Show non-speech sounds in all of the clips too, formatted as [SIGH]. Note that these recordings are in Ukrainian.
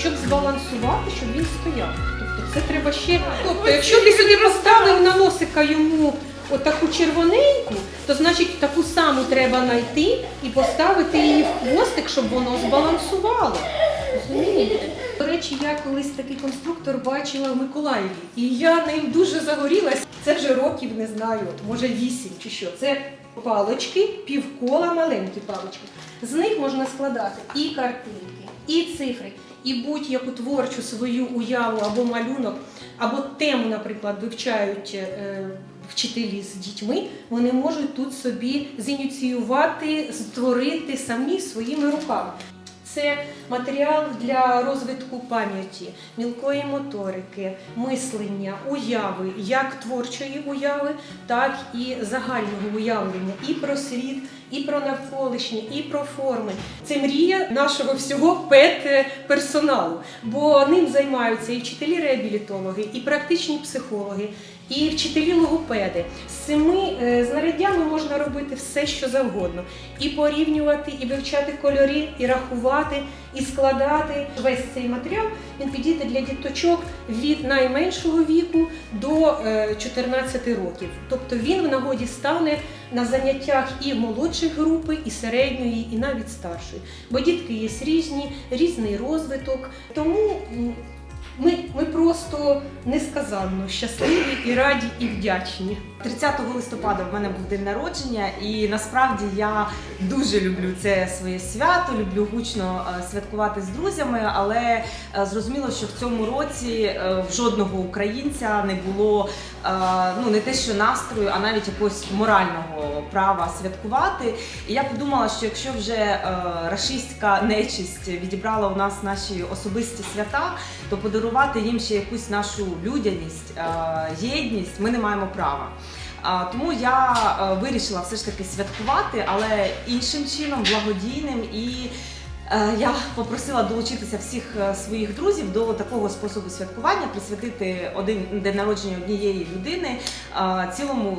щоб збалансувати, щоб він стояв. Тобто це треба ще. Тобто, якщо ти сюди поставив на носика йому отаку червоненьку, то значить таку саму треба знайти і поставити її в хвостик, щоб воно збалансувало. Розумієте? До речі, я колись такий конструктор бачила в Миколаєві, і я ним дуже загорілась. Це вже років не знаю, може вісім чи що. Це палочки, півкола, маленькі палочки. З них можна складати і картинки, і цифри, і будь-яку творчу свою уяву або малюнок, або тему, наприклад, вивчають. е, Вчителі з дітьми вони можуть тут собі зініціювати, створити самі своїми руками. Це матеріал для розвитку пам'яті, мілкої моторики, мислення, уяви, як творчої уяви, так і загального уявлення і про світ, і про навколишнє, і про форми. Це мрія нашого всього пет-персоналу, бо ним займаються і вчителі-реабілітологи, і практичні психологи, і вчителі логопеди. З цими е, знаряддями можна робити все, що завгодно, і порівнювати, і вивчати кольори, і рахувати, і складати. Весь цей матеріал він підійде для діточок від найменшого віку до е, 14 років. Тобто він в нагоді стане на заняттях і молодших групи, і середньої, і навіть старшої. Бо дітки є різні, різний розвиток. Тому ми, ми просто несказанно щасливі і раді, і вдячні. 30 листопада в мене був день народження, і насправді я дуже люблю це своє свято, люблю гучно е, святкувати з друзями, але е, зрозуміло, що в цьому році е, в жодного українця не було ну не те, що настрою, а навіть якогось морального права святкувати. І я подумала, що якщо вже рашистська нечисть відібрала у нас наші особисті свята, то подарувати їм ще якусь нашу людяність, єдність ми не маємо права. Тому я е, вирішила все ж таки святкувати, але іншим чином, благодійним. І е, я попросила долучитися всіх е, своїх друзів до такого способу святкування, присвятити один день народження однієї людини цілому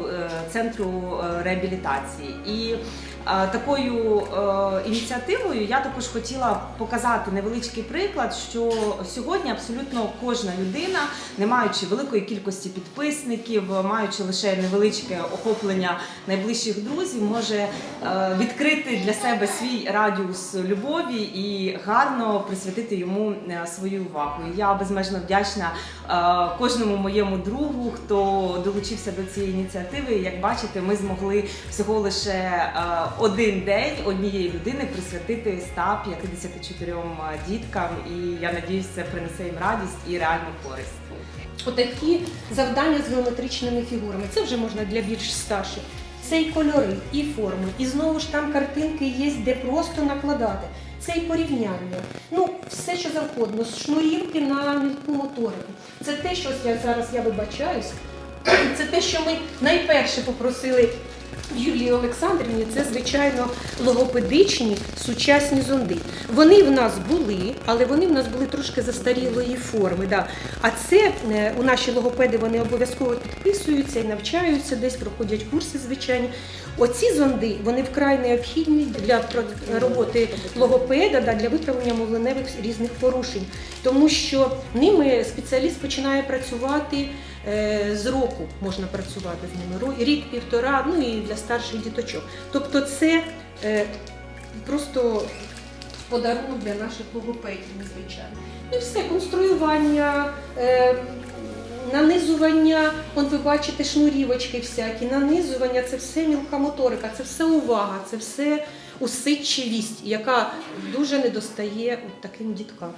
центру реабілітації. І такою е, ініціативою я також хотіла показати невеличкий приклад, що сьогодні абсолютно кожна людина, не маючи великої кількості підписників, маючи лише невеличке охоплення найближчих друзів, може е, відкрити для себе свій радіус любові і гарно присвятити йому е, свою увагу. Я безмежно вдячна кожному моєму другу, хто долучився до цієї ініціативи. Як бачите, ми змогли всього лише один день однієї людини присвятити 154 діткам, і я надіюсь, це принесе їм радість і реальну користь. Отакі завдання з геометричними фігурами. Це вже можна для більш старших. Це і кольори, і форми, і знову ж там картинки є, де просто накладати. Це і порівняння. Ну, все, що завгодно, з шнурівки на мілку моторику. Це те, що я зараз я вибачаюсь. [CLEARS THROAT] Це те, що ми найперше попросили Юлії Олександрівні, це звичайно логопедичні сучасні зонди. Вони в нас були, але вони в нас були трошки застарілої форми. Да. А це е, у наші логопеди вони обов'язково підписуються і навчаються, десь проходять курси звичайні. Оці зонди вони вкрай необхідні для роботи логопеда, да, для виправлення мовленевих різних порушень, тому що ними спеціаліст починає працювати е, з року, можна працювати з ними рік, півтора, ну і для старших діточок. Тобто це е, просто подарунок для наших логопедів, звичайно. І все, конструювання. Е, Нанизування, от ви бачите шнурівочки всякі, нанизування це все мілка моторика, це все увага, це все усидчивість, яка дуже недостає таким діткам.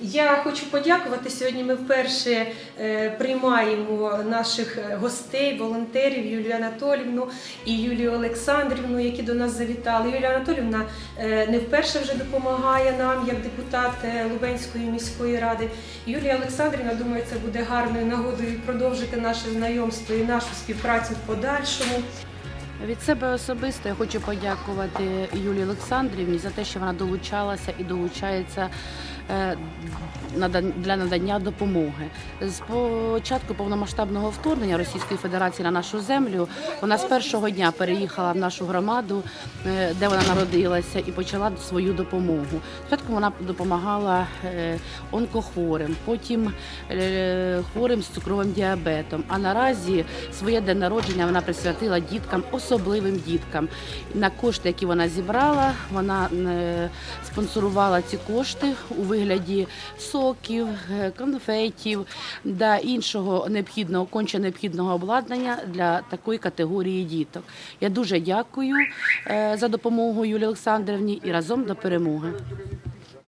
Я хочу подякувати. Сьогодні ми вперше е, приймаємо наших е, гостей, волонтерів Юлію Анатолівну і Юлію Олександрівну, які до нас завітали. Юлія Анатолівна е, не вперше вже допомагає нам як депутат Лубенської міської ради. Юлія Олександрівна, думаю, це буде гарною нагодою продовжити наше знайомство і нашу співпрацю в подальшому. Від себе особисто я хочу подякувати Юлії Олександрівні за те, що вона долучалася і долучається е, для надання допомоги. З початку повномасштабного вторгнення Російської Федерації на нашу землю вона з першого дня переїхала в нашу громаду, е, де вона народилася, і почала свою допомогу. Спочатку вона допомагала е, онкохворим, потім хворим з цукровим діабетом. А наразі своє день народження вона присвятила діткам, особливим діткам. На кошти, які вона зібрала, вона е, спонсорувала ці кошти у вигляді соків, е, конфетів та іншого необхідного, конче необхідного обладнання для такої категорії діток. Я дуже дякую е, за допомогу Юлії Олександрівні і разом до перемоги.